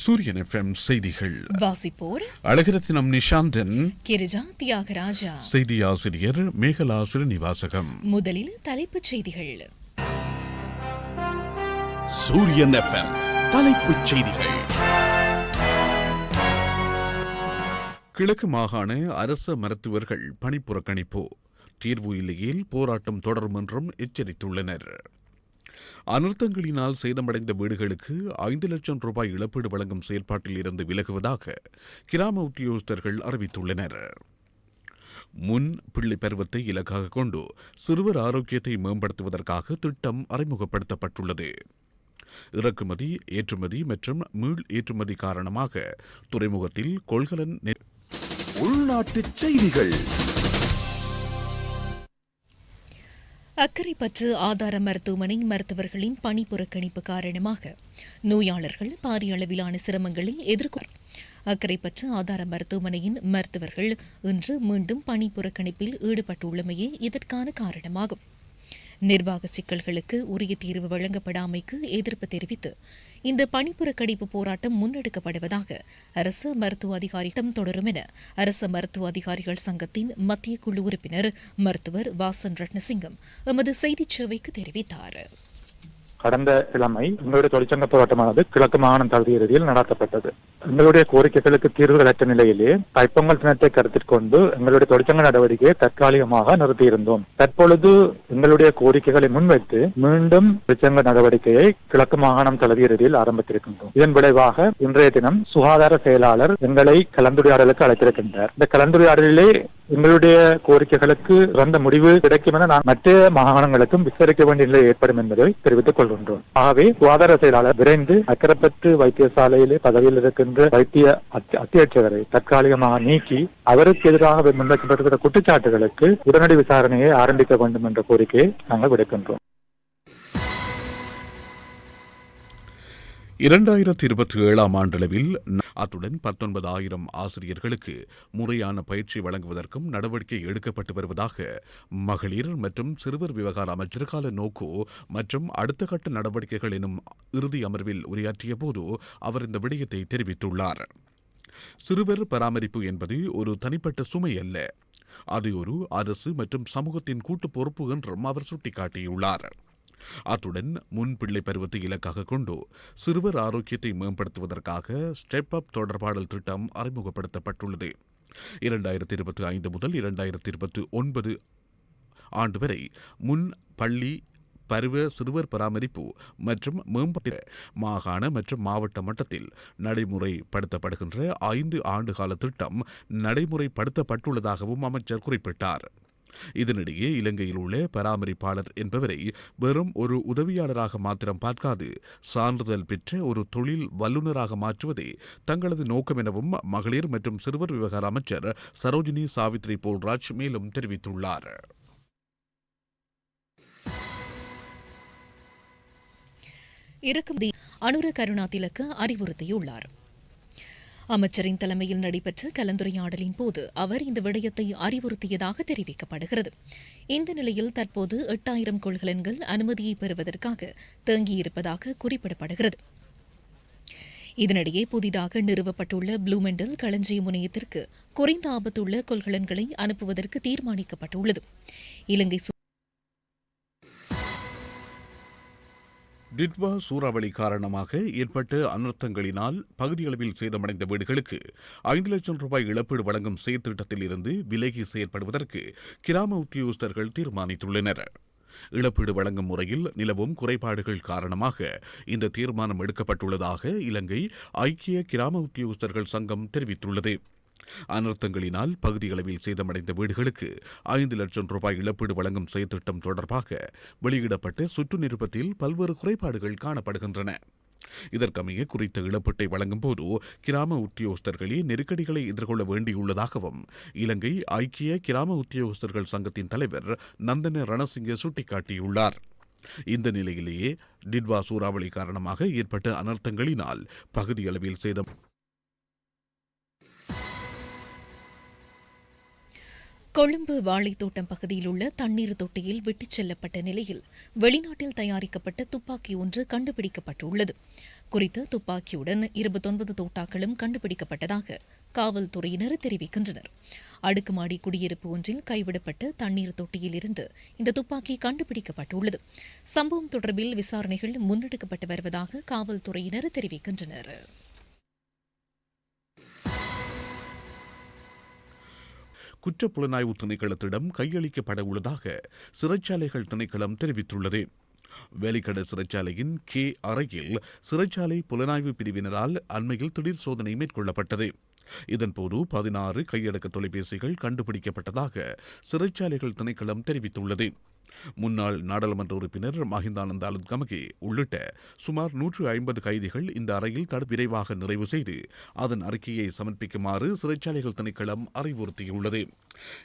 சூரியன் எஃப்எம் செய்திகள். வாசிப்போர் அழகிரத்தினம் நிஷாந்தன் கிரிஜா தியாகராஜா. செய்தி ஆசிரியர் மேகலா ஸ்ரீனிவாசகம் முதலில் தலைப்புச் செய்திகள். சூரியன் எஃப்எம் தலைப்புச் செய்திகள். கிழக்கு மாகாண அரச மருத்துவர்கள் பணிப்புறக்கணிப்பு தீர்வு இல்லையேல் போராட்டம் தொடரும் என்றும் எச்சரித்துள்ளனர். அனர்த்தங்களினால் சேதமடைந்த வீடுகளுக்கு ஐந்து லட்சம் ரூபாய் இழப்பீடு வழங்கும் செயல்பாட்டில் இருந்து விலகுவதாக கிராம உத்தியோகஸ்தர்கள் அறிவித்துள்ளனர். முன் பிள்ளை பருவத்தை இலக்காக கொண்டு சிறுவர் ஆரோக்கியத்தை மேம்படுத்துவதற்காக திட்டம் அறிமுகப்படுத்தப்பட்டுள்ளது. இறக்குமதி ஏற்றுமதி மற்றும் மீள் ஏற்றுமதி காரணமாக துறைமுகத்தில் கொள்கலன் உள்நாட்டு செய்திகள். அக்கரைப்பற்று ஆதார மருத்துவமனை மருத்துவர்களின் பணி புறக்கணிப்பு காரணமாக நோயாளர்கள் பாரிய அளவிலான சிரமங்களை எதிர்கொள் அக்கரைப்பற்று ஆதார மருத்துவமனையின் மருத்துவர்கள் இன்று மீண்டும் பணி புறக்கணிப்பில் ஈடுபட்டுள்ளமையே இதற்கான காரணமாகும். நிர்வாக சிக்கல்களுக்கு உரிய தீர்வு வழங்கப்படாமைக்கு எதிர்ப்பு தெரிவித்து இந்த பணிப்புறக்கணிப்பு போராட்டம் முன்னெடுக்கப்படுவதாக அரசு மருத்துவ அதிகாரியிடம் தொடரும் என அரசு மருத்துவ அதிகாரிகள் சங்கத்தின் மத்திய குழு உறுப்பினர் மருத்துவர் வாசன் ரத்னசிங்கம் எமது செய்திச் சேவைக்கு தெரிவித்தார். கடந்த கிழமை எங்களுடைய தொழிற்சங்க போராட்டமானது கிழக்கு மாகாணம் தகுதி இறுதியில் நடத்தப்பட்டது. எங்களுடைய கோரிக்கைகளுக்கு தீர்வுகளற்ற நிலையிலே தைப்பொங்கல் தினத்தை கருத்தில் கொண்டு எங்களுடைய தொழிற்சங்க நடவடிக்கையை தற்காலிகமாக நிறுத்தியிருந்தோம். தற்பொழுது எங்களுடைய கோரிக்கைகளை முன்வைத்து மீண்டும் தொழிற்சங்க நடவடிக்கையை கிழக்கு மாகாணம் தகுதி இறுதியில் ஆரம்பித்திருக்கின்றோம். இதன் விளைவாக இன்றைய தினம் சுகாதார செயலாளர் எங்களை கலந்துரையாடலுக்கு அழைத்திருக்கின்றார். இந்த கலந்துரையாடலிலே எங்களுடைய கோரிக்கைகளுக்கு வந்த முடிவு கிடைக்கும் என நான் மற்ற மாகாணங்களுக்கும் விசாரிக்க வேண்டிய நிலை ஏற்படும் என்பதை தெரிவித்துக் கொள்கின்றோம். ஆகவே சுகாதார செயலாளர் விரைந்து அக்கரப்பற்று வைத்தியசாலையிலே பதவியில் இருக்கின்ற வைத்திய அத்தியட்சகரை தற்காலிகமாக நீக்கி அவருக்கு எதிராக முன்வைக்கப்பட்டிருக்கிற குற்றச்சாட்டுகளுக்கு உடனடி விசாரணையை ஆரம்பிக்க வேண்டும் என்ற கோரிக்கையை நாங்கள் விடுக்கின்றோம். இரண்டாயிரத்தி இருபத்தி ஏழாம் ஆண்டளவில் அத்துடன் அத்துடன் பத்தொன்பதாயிரம் ஆசிரியர்களுக்கு முறையான பயிற்சி வழங்குவதற்கும் நடவடிக்கை எடுக்கப்பட்டு வருவதாக மகளிர் மற்றும் சிறுவர் விவகார அமைச்சர் கால நோக்கோ மற்றும் அடுத்த கட்ட நடவடிக்கைகள் எனும் இறுதி அமர்வில் உரையாற்றிய போது அவர் இந்த விடயத்தை தெரிவித்துள்ளார். சிறுவர் பராமரிப்பு என்பது ஒரு தனிப்பட்ட சுமை அல்ல. அது ஒரு அரசு மற்றும் சமூகத்தின் கூட்டு பொறுப்பு என்றும் அவர் சுட்டிக்காட்டியுள்ளார். அத்துடன் முன்பிள்ளை பருவத்தை இலக்காக கொண்டு சிறுவர் ஆரோக்கியத்தை மேம்படுத்துவதற்காக ஸ்டெப் அப் தொடர்பாடல் திட்டம் அறிமுகப்படுத்தப்பட்டுள்ளது. இரண்டாயிரத்தி இருபத்தி ஐந்து முதல் இரண்டாயிரத்தி இருபத்தி ஒன்பது ஆண்டு வரை முன் பள்ளி பருவ சிறுவர் பராமரிப்பு மற்றும் மேம்பட்ட மாகாண மற்றும் மாவட்ட மட்டத்தில் நடைமுறைப்படுத்தப்படுகின்ற ஐந்து ஆண்டுகால திட்டம் நடைமுறைப்படுத்தப்பட்டுள்ளதாகவும் அமைச்சர் குறிப்பிட்டார். இதனிடையே இலங்கையில் உள்ள பராமரிப்பாளர் என்பவரை வெறும் ஒரு உதவியாளராக மாத்திரம் பார்க்காது சான்றிதழ் பெற்ற ஒரு தொழில் வல்லுநராக மாற்றுவதே தங்களது நோக்கம் எனவும் மகளிர் மற்றும் சிறுவர் விவகார அமைச்சர் சரோஜினி சாவித்ரி போல்ராஜ் மேலும் தெரிவித்துள்ளார். இறக்குமதி அனுர கருணாதிலக்கு அறிவுறுத்தியுள்ளார். அமைச்சரின் தலைமையில் நடைபெற்ற கலந்துரையாடலின் போது அவர் இந்த விடயத்தை அறிவுறுத்தியதாக தெரிவிக்கப்படுகிறது. இந்த நிலையில் தற்போது எட்டாயிரம் கொள்கலன்கள் அனுமதியை பெறுவதற்காக தேங்கியிருப்பதாக குறிப்பிடப்படுகிறது. இதனிடையே புதிதாக நிறுவப்பட்டுள்ள ப்ளூமெண்டல் களஞ்சிய முனையத்திற்கு குறைந்த ஆபத்துள்ள கொள்கலன்களை அனுப்புவதற்கு தீர்மானிக்கப்பட்டுள்ளது. இலங்கை டிட்வா சூறாவளி காரணமாக ஏற்பட்ட அனர்த்தங்களினால் பகுதியளவில் சேதமடைந்த வீடுகளுக்கு ஐந்து லட்சம் ரூபாய் இழப்பீடு வழங்கும் செயற்திட்டத்தில் இருந்து விலகி செயல்படுவதற்கு கிராம உத்தியோகஸ்தர்கள் தீர்மானித்துள்ளனர். இழப்பீடு வழங்கும் முறையில் நிலவும் குறைபாடுகள் காரணமாக இந்த தீர்மானம் எடுக்கப்பட்டுள்ளதாக இலங்கை ஐக்கிய கிராம உத்தியோகஸ்தர்கள் சங்கம் தெரிவித்துள்ளது. அனர்த்தங்களினால் பகுதியளவில் சேதமடைந்த வீடுகளுக்கு ஐந்து லட்சம் ரூபாய் இழப்பீடு வழங்கும் செயற்திட்டம் தொடர்பாக வெளியிடப்பட்ட சுற்று நிருபத்தில் பல்வேறு குறைபாடுகள் காணப்படுகின்றன. இதற்கமைய குறித்த இழப்பீட்டை வழங்கும் போது கிராம உத்தியோகஸ்தர்களே நெருக்கடிகளை எதிர்கொள்ள வேண்டியுள்ளதாகவும் இலங்கை ஐக்கிய கிராம உத்தியோகஸ்தர்கள் சங்கத்தின் தலைவர் நந்தன ரணசிங்க சுட்டிக்காட்டியுள்ளார். இந்த நிலையிலேயே டிட்வா சூறாவளி காரணமாக ஏற்பட்ட அனர்த்தங்களினால் பகுதியளவில் சேதம் கொழும்பு வாழைத்தோட்டம் பகுதியில் உள்ள தண்ணீர் தொட்டியில் விட்டுச் செல்லப்பட்ட நிலையில் வெளிநாட்டில் தயாரிக்கப்பட்ட துப்பாக்கி ஒன்று கண்டுபிடிக்கப்பட்டுள்ளது. குறித்த துப்பாக்கியுடன் இருபத்தொன்பது தோட்டாக்களும் கண்டுபிடிக்கப்பட்டதாக காவல்துறையினர் தெரிவிக்கின்றனர். அடுக்குமாடி குடியிருப்பு ஒன்றில் கைவிடப்பட்ட தண்ணீர் தொட்டியில் இருந்து இந்த துப்பாக்கி கண்டுபிடிக்கப்பட்டுள்ளது. சம்பவம் தொடர்பில் விசாரணைகள் முன்னெடுக்கப்பட்டு வருவதாக காவல்துறையினர் தெரிவிக்கின்றனர். குற்றப்புலனாய்வு திணைக்களத்திடம் கையளிக்கப்பட உள்ளதாக சிறைச்சாலைகள் திணைக்களம் தெரிவித்துள்ளது. வேலிக்கட சிறைச்சாலையின் கே அறையில் சிறைச்சாலை புலனாய்வு பிரிவினரால் அண்மையில் திடீர் சோதனை மேற்கொள்ளப்பட்டது. இதன்போது பதினாறு கையடக்க தொலைபேசிகள் கண்டுபிடிக்கப்பட்டதாக சிறைச்சாலைகள் திணைக்களம் தெரிவித்துள்ளது. முன்னாள் நாடாளுமன்ற உறுப்பினர் மஹிந்தானந்த அலுத்கமகே உள்ளிட்ட சுமார் நூற்று ஐம்பது கைதிகள் இந்த அறையில் தடு விரைவாக நிறைவு செய்து அதன் அறிக்கையை சமர்ப்பிக்குமாறு சிறைச்சாலைகள் திணைக்களம் அறிவுறுத்தியுள்ளது.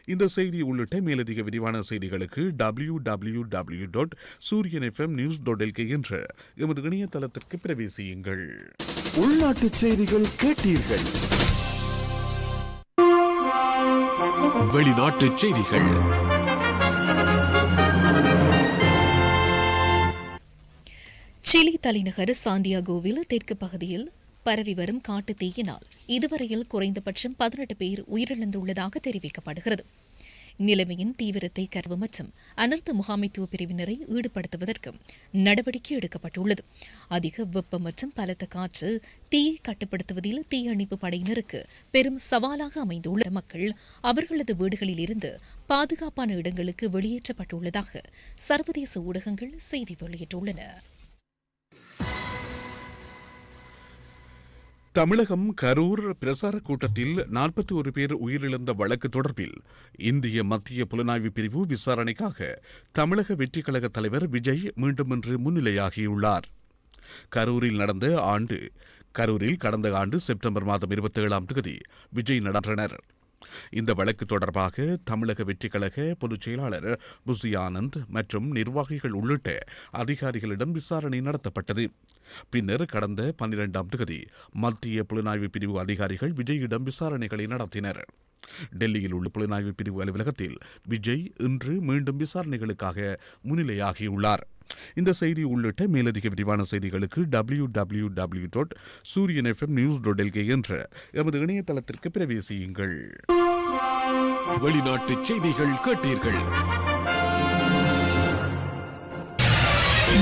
இந்த செய்தி உள்ளிட்ட மேலதிக விரிவான செய்திகளுக்கு W W W dot Sooriyan FM news dot LK என்ற எமது இணையதளத்திற்கு பிரவேசியுங்கள். உள்நாட்டு செய்திகள் கேட்டீர்கள். வெளிநாட்டு செய்திகள். சிலி தலைநகர் சாண்டியாகோவில் தெற்கு பகுதியில் பரவி வரும் காட்டுத் தீயினால் இதுவரையில் குறைந்தபட்சம் பதினெட்டு பேர் உயிரிழந்துள்ளதாக தெரிவிக்கப்படுகிறது. நிலைமையின் தீவிரத்தை கருவு மற்றும் அனர்த்த முகாமைத்துவ பிரிவினரை ஈடுபடுத்துவதற்கு நடவடிக்கை எடுக்கப்பட்டுள்ளது. அதிக வெப்பம் மற்றும் பலத்த காற்று தீயை கட்டுப்படுத்துவதில் தீயணைப்பு படையினருக்கு பெரும் சவாலாக அமைந்துள்ள மக்கள் அவர்களது வீடுகளில் இருந்து பாதுகாப்பான இடங்களுக்கு வெளியேற்றப்பட்டுள்ளதாக சர்வதேச ஊடகங்கள் செய்தி வெளியிட்டுள்ளன. தமிழகம் கரூர் பிரசார கூட்டத்தில் நாற்பத்தி ஒரு பேர் உயிரிழந்த வழக்கு தொடர்பில் இந்திய மத்திய புலனாய்வு பிரிவு விசாரணைக்காக தமிழக வெற்றிக் கழக தலைவர் விஜய் மீண்டும் இன்று முன்னிலையாகியுள்ளார். கரூரில் நடந்த ஆண்டு கரூரில் கடந்த ஆண்டு செப்டம்பர் மாதம் இருபத்தி ஏழாம் தேதி விஜய் நடந்தனர் இந்த வழக்கு தொடர்பாக தமிழக வெற்றிக்கழக பொதுச் செயலாளர் புசி ஆனந்த் மற்றும் நிர்வாகிகள் உள்ளிட்ட அதிகாரிகளிடம் விசாரணை நடத்தப்பட்டது. பின்னர் கடந்த பன்னிரெண்டாம் தேதி மத்திய புலனாய்வு பிரிவு அதிகாரிகள் விஜயிடம் விசாரணைகளை நடத்தினர். டெல்லியில் உள்ள புலனாய்வு பிரிவு அலுவலகத்தில் விஜய் இன்று மீண்டும் விசாரணைகளுக்காக முன்னிலையாகியுள்ளார். இந்த செய்தி உள்ளிட்ட மேலதிக விரிவான செய்திகளுக்கு W W W dot Sooriyan FM news dot LK என்ற எமது இணையதளத்திற்கு பிரவேசியுங்கள். வெளிநாட்டு செய்திகள் கேட்டீர்கள்.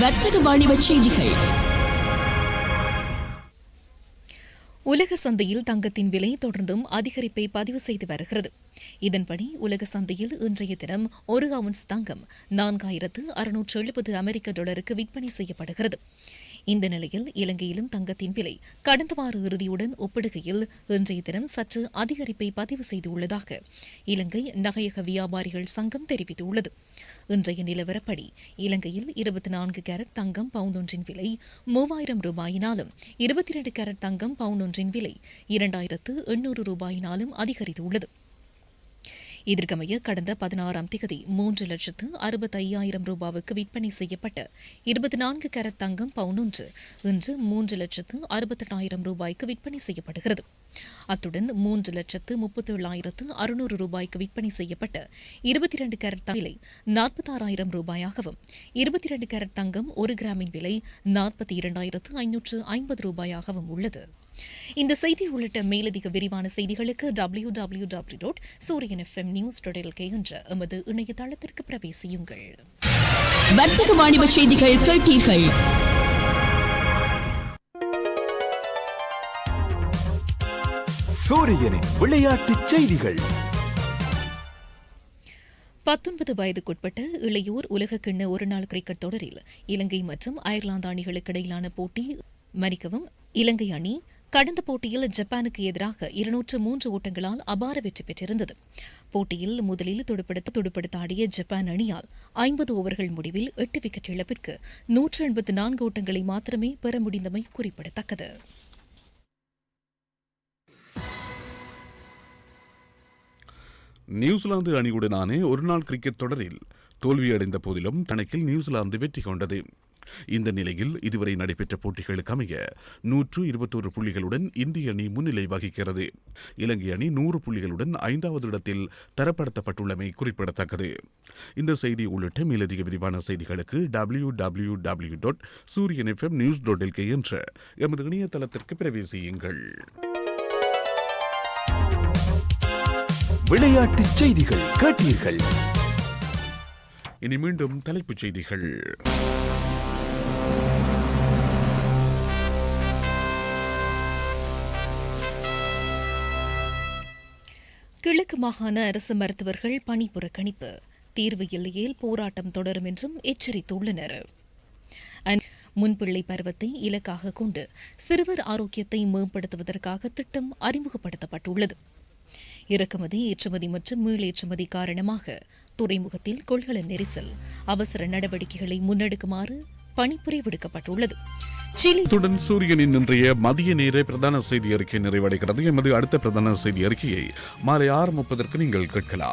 வர்த்தக வாணிப செய்திகள். உலக சந்தையில் தங்கத்தின் விலை தொடர்ந்தும் அதிகரிப்பை பதிவு செய்து வருகிறது. இதன்படி உலக சந்தையில் இன்றைய தினம் ஒரு அவுன்ஸ் தங்கம் நான்காயிரத்து அறுநூற்று எழுபது அமெரிக்க டாலருக்கு விற்பனை செய்யப்படுகிறது. இந்த நிலையில் இலங்கையிலும் தங்கத்தின் விலை கடந்த வார இறுதியுடன் ஒப்பிடுகையில் இன்றைய தினம் சற்று அதிகரிப்பை பதிவு செய்துள்ளதாக இலங்கை நகையக வியாபாரிகள் சங்கம் தெரிவித்துள்ளது. இன்றைய நிலவரப்படி இலங்கையில் இருபத்தி நான்கு கேரட் தங்கம் பவுண்ட் ஒன்றின் விலை மூவாயிரம் ரூபாயினாலும் இருபத்தி இரண்டு கேரட் தங்கம் பவுண்ட் ஒன்றின் விலை இரண்டாயிரத்து எண்ணூறு ரூபாயினாலும் அதிகரித்துள்ளது. இதற்கமைய கடந்த பதினாறாம் திகதி மூன்று லட்சத்து அறுபத்தி ஐயாயிரம் ரூபாவுக்கு விற்பனை செய்யப்பட்ட இருபத்தி நான்கு கேரட் தங்கம் பவுன் ஒன்று இன்று மூன்று லட்சத்து அறுபத்தெட்டாயிரம் ரூபாய்க்கு விற்பனை செய்யப்படுகிறது. அத்துடன் மூன்று லட்சத்து முப்பத்தேழாயிரத்து அறுநூறு ரூபாய்க்கு விற்பனை செய்யப்பட்ட இருபத்தி இரண்டு கேரட் தங்க விலை நாற்பத்தாறாயிரம் ரூபாயாகவும் இருபத்தி இரண்டு கேரட் தங்கம் ஒரு கிராமின் விலை நாற்பத்தி இரண்டாயிரத்து ஐநூற்று ஐம்பது ரூபாயாகவும் உள்ளது. இந்த செய்தி உள்ளிட்ட மேலதிக விரிவான செய்திகளுக்கு W W W dot Sooriyan FM news dot LK என்ற எமது இணையதளத்திற்கு பிரவேசியுங்கள். வர்த்தக வாணிப செய்திகள் கேட்டீர்கள். சூரியனின் விளையாட்டுச் செய்திகள். பத்தொன்பது வயதுக்குட்பட்ட இளையோர் உலகக்கிண்ண ஒருநாள் கிரிக்கெட் தொடரில் இலங்கை மற்றும் அயர்லாந்து அணிகளுக்கு இடையிலான போட்டி மன்னிக்கவும் இலங்கை அணி கடந்த போட்டியில் ஜப்பானுக்கு எதிராக இருநூற்று மூன்று ஓட்டங்களால் அபார வெற்றி பெற்றிருந்தது. போட்டியில் முதலில் துடுப்படுத்த துடுப்படுத்த ஆடிய ஜப்பான் அணியால் ஐம்பது ஓவர்கள் முடிவில் எட்டு விக்கெட் இழப்பிற்கு நூற்று எண்பத்து நான்கு ஓட்டங்களை மாத்திரமே பெற முடிந்தமை குறிப்பிடத்தக்கது. நியூசிலாந்து அணியுடனான ஒருநாள் கிரிக்கெட் தொடரில் தோல்வியடைந்த போதிலும் கணக்கில் நியூசிலாந்து வெற்றி கொண்டது. இந்த நிலையில் இதுவரை நடைபெற்ற போட்டிகளுக்கு அமைய நூற்று இருபத்தோரு புள்ளிகளுடன் இந்திய அணி முன்னிலை வகிக்கிறது. இலங்கை அணி நூறு புள்ளிகளுடன் ஐந்தாவது இடத்தில் தரப்படுத்தப்பட்டுள்ளமை குறிப்பிடத்தக்கது. இந்த செய்தி உள்ளிட்ட மேலதிக விரிவான செய்திகளுக்கு W W W dot Sooriyan FM news dot LK என்ற எமது இணையதளத்திற்கு பிரவேசியுங்கள் விளையாட்டுச் செய்திகள் கேட்டீர்கள். இனி மீண்டும் தலைப்புச் செய்திகள். கிழக்கு மாகாண அரசு மருத்துவர்கள் பணி புறக்கணிப்பு. தீர்வு இல்லையேல் போராட்டம் தொடரும் என்றும் எச்சரித்துள்ளனர். முன்பிள்ளை பருவத்தை இலக்காக கொண்டு சிறுவர் ஆரோக்கியத்தை மேம்படுத்துவதற்காக திட்டம் அறிமுகப்படுத்தப்பட்டுள்ளது. இறக்குமதி ஏற்றுமதி மற்றும் மீளேற்றுமதி காரணமாக துறைமுகத்தில் கொள்கல நெரிசல் அவசர நடவடிக்கைகளை முன்னெடுக்குமாறு பணிப்புரை விடுக்கப்பட்டுள்ளது சிலித்துடன் சூரியனின் இன்றைய மதிய நேர பிரதான செய்தி அறிக்கை நிறைவடைகிறது. எமது அடுத்த பிரதான செய்தி அறிக்கையை மாலை ஆறு முப்பதற்கு நீங்கள் கேட்கலாம்.